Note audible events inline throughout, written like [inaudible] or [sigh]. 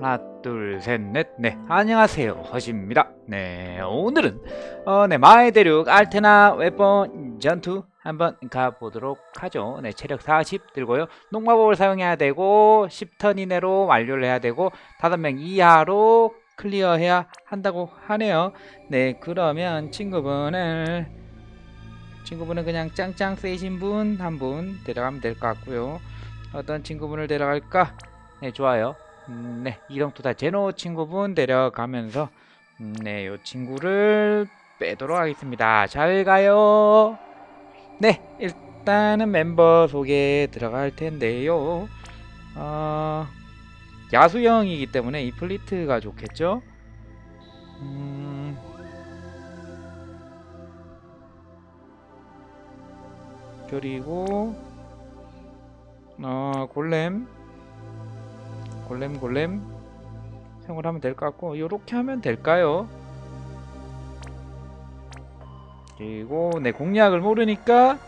하나 둘 셋 넷. 네 안녕하세요. 허시입니다. 네 오늘은 어 네 마의 대륙 알테나 웨폰 전투 한번 가보도록 하죠. 네 체력 40 들고요. 농마법을 사용해야 되고 10턴 이내로 완료를 해야 되고 5명 이하로 클리어해야 한다고 하네요. 네 그러면 친구분을 친구분은 그냥 짱짱 세신 분한분 데려가면 될 것 같고요. 어떤 친구분을 데려갈까? 네 좋아요 음, 네, 이동투다 제노 친구분 데려가면서 음, 네, 요 친구를 빼도록 하겠습니다. 잘 가요. 네, 일단은 멤버 소개 들어갈 텐데요. 어, 야수형이기 때문에 이 플리트가 좋겠죠? 음, 그리고 어, 골렘 골렘 골렘 사용을 하면 될 것 같고 이렇게 하면 될까요? 그리고 네 공략을 모르니까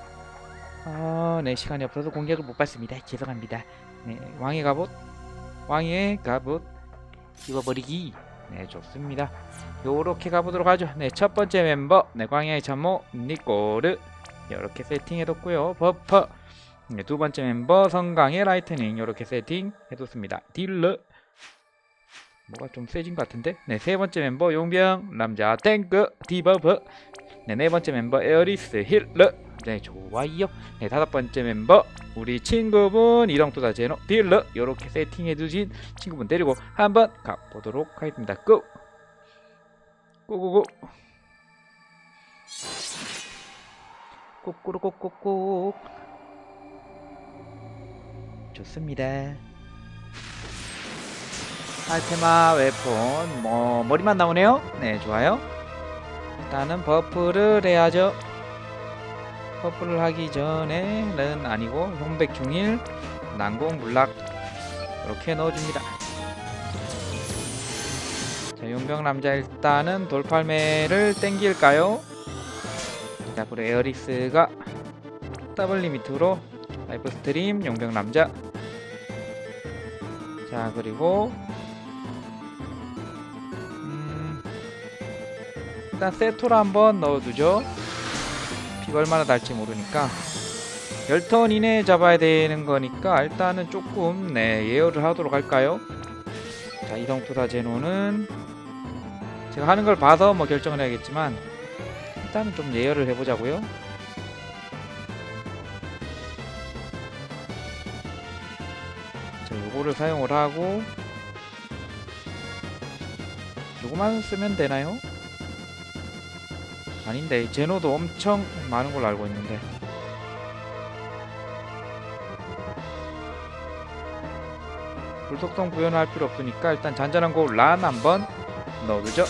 아, 네 시간이 없어서 공략을 못 봤습니다. 죄송합니다. 네 왕의 갑옷 왕의 갑옷 입어버리기 네 좋습니다. 요렇게 가보도록 하죠. 네 첫 번째 멤버 네 광야의 참모 니꼬르 이렇게 세팅해뒀고요. 버퍼 네, 두 번째 멤버 성강의 라이트닝 이렇게 세팅 해뒀습니다. 딜러. 뭐가 좀 세진 것 같은데? 네 세 번째 멤버 용병 남자 탱크 디버브 네 네 번째 멤버 에어리스 힐러. 네 좋아요. 네 다섯 번째 멤버 우리 친구분 이동투다 제노 딜러. 이렇게 세팅해 두신 친구분 데리고 한번 가보도록 하겠습니다. 고! 고고고! 꼬꼬로 꼬꼬꼬 좋습니다. 알테마 웨폰 뭐 머리만 나오네요. 네 좋아요. 일단은 버프를 해야죠. 버프를 하기 전에는 아니고 홍백 중일 난공 물락 이렇게 넣어줍니다. 자 용병 남자 일단은 돌팔매를 땡길까요? 자 그리고 에어리스가 더블 리미트로 라이프 스트림 용병 남자 자 그리고 음, 일단 세토를 한번 넣어두죠. 피가 얼마나 날지 모르니까. 10턴 이내에 잡아야 되는 거니까 일단은 조금 네 예열을 하도록 할까요? 자 이동투사 제노는 제가 하는 걸 봐서 뭐 결정을 해야겠지만 일단은 좀 예열을 해보자고요 자, 요거를 사용을 하고 요거만 쓰면 되나요? 아닌데 제노도 엄청 많은 걸로 알고 있는데. 불속성 구현을 할 필요 없으니까 일단 잔잔한 거 란 한번 넣어두죠.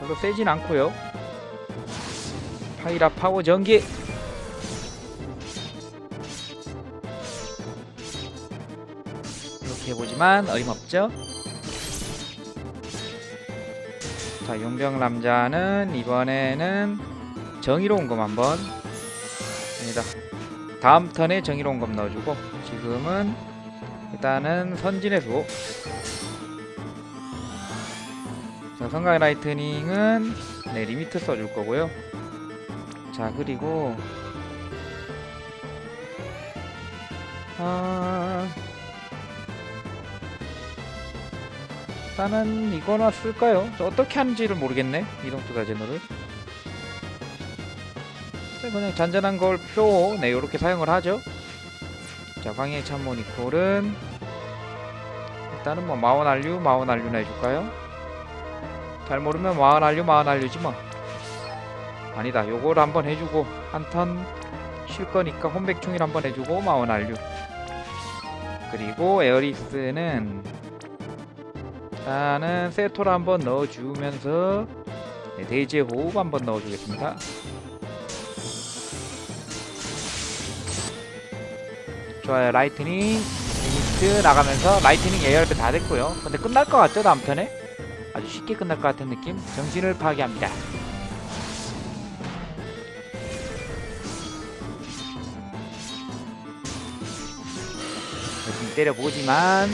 별로 세진 않고요. 파이라 파워 전기 해보지만 어림없죠? 자 용병 남자는 이번에는 정의로운 검 한번. 아니다. 다음 턴에 정의로운 검 넣어주고 지금은 일단은 선진의 수 자, 성강의 라이트닝은 네 리미트 써줄 거고요. 자 그리고 아... 일단은 이거나 쓸까요? 저 어떻게 하는지를 모르겠네 이동투다 제너를 자, 그냥 잔잔한 걸 표, 네 요렇게 사용을 하죠 자 광해의 참모니콜은 일단은 뭐 마원알류 마원알류나 해줄까요? 잘 모르면 마원알류 마원알류지 뭐 아니다 요걸 한번 해주고 한턴 쉴 거니까 혼백충일 한번 해주고 마원알류 그리고 에어리스는 일단은 세토를 한번 넣어주면서 네, 데이지의 호흡 한번 넣어주겠습니다. 좋아요 라이트닝 리미트 나가면서 라이트닝 예열배 다 됐고요. 근데 끝날 것 같죠 다음 턴에? 아주 쉽게 끝날 것 같은 느낌. 정신을 파괴합니다. 좀 때려보지만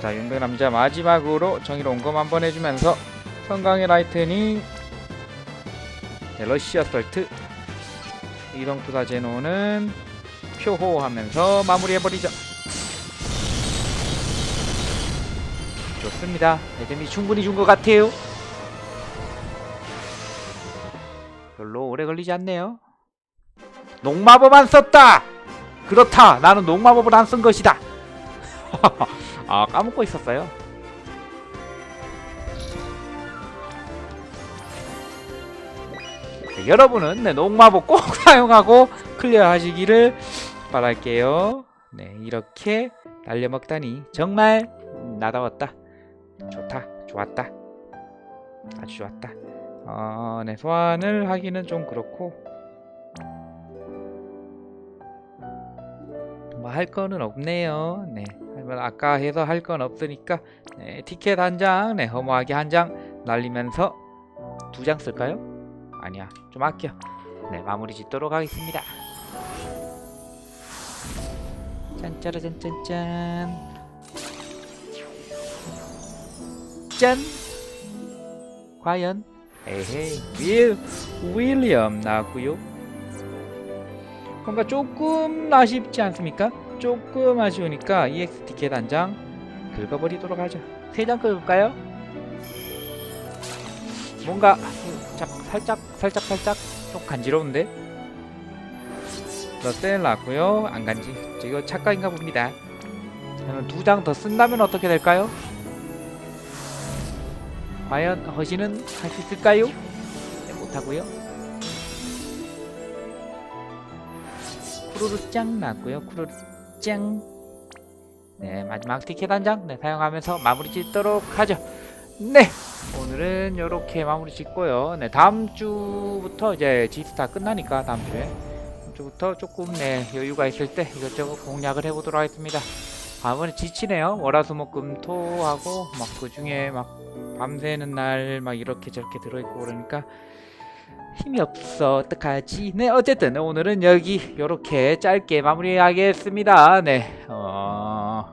자 용병 남자 마지막으로 정의로 온검 한번 해주면서 성강의 라이트닝. 네, 러쉬 어설트. 이동 투사 제노는 표호 하면서 마무리해버리죠. 좋습니다. 애점이 충분히 준 것 같아요. 별로 오래 걸리지 않네요. 녹마법 안 썼다! 그렇다! 나는 녹마법을 안 쓴 것이다 [laughs] 아 까먹고 있었어요? 네, 여러분은 네, 녹마법 꼭 [laughs] 사용하고 클리어 하시기를 바랄게요. 네 이렇게 날려먹다니 정말 나다웠다. 좋다 좋았다. 아주 좋았다. 어, 네 소환을 하기는 좀 그렇고. 뭐 할 거는 없네요. 네 하지만 아까 해서 할 건 없으니까 네, 티켓 한 장 네, 허무하게 한 장 날리면서 두 장 쓸까요? 아니야 좀 아껴. 네 마무리 짓도록 하겠습니다. 짠짜라짠짠짠. 짠. 과연? 에헤이 윌 윌리엄 나왔고요. 뭔가 조금 아쉽지 않습니까? 조금 아쉬우니까 EX 티켓 한 장 긁어버리도록 하죠. 세 장 긁을까요? 뭔가 살짝 살짝 살짝 살짝 좀 간지러운데? 러셀 나왔고요. 안 간지. 이거 착각인가 봅니다. 저는 두 장 더 쓴다면 어떻게 될까요? 과연 허신은 할수 있을까요? 네, 못하고요. 쿠루루 짱 나왔고요. 쿠루루 짱 네, 마지막 티켓 한 장. 네, 사용하면서 마무리 짓도록 하죠. 네 오늘은 이렇게 마무리 짓고요. 네 다음 주부터 이제 지스타 끝나니까 다음 주에. 다음 주부터 조금 네 여유가 있을 때 이것저것 공략을 해보도록 하겠습니다. 아무래도 지치네요. 월화수목금토하고 막 그 중에 막 밤새는 날 막 이렇게 저렇게 들어있고 그러니까 힘이 없어 어떡하지? 네 어쨌든 오늘은 여기 요렇게 짧게 마무리하겠습니다. 네 어...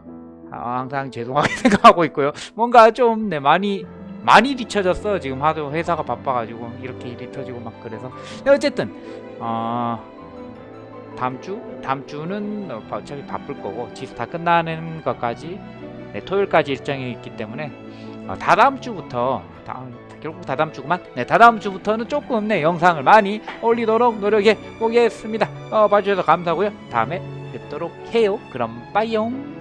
아, 항상 죄송하게 [laughs] 생각하고 있고요. 뭔가 좀 네 많이 많이 뒤쳐졌어. 지금 하도 회사가 바빠가지고 이렇게 일이 터지고 막 그래서. 네, 어쨌든 어... 다음 주 다음 주는 어, 어차피 바쁠 거고 지스 다 끝나는 것까지 네, 토요일까지 일정이 있기 때문에 어, 다다음 주부터 다, 결국 다다음 주구만? 네 다다음 주부터는 조금 네 영상을 많이 올리도록 노력해 보겠습니다. 어, 봐주셔서 감사하고요. 다음에 뵙도록 해요. 그럼 빠이용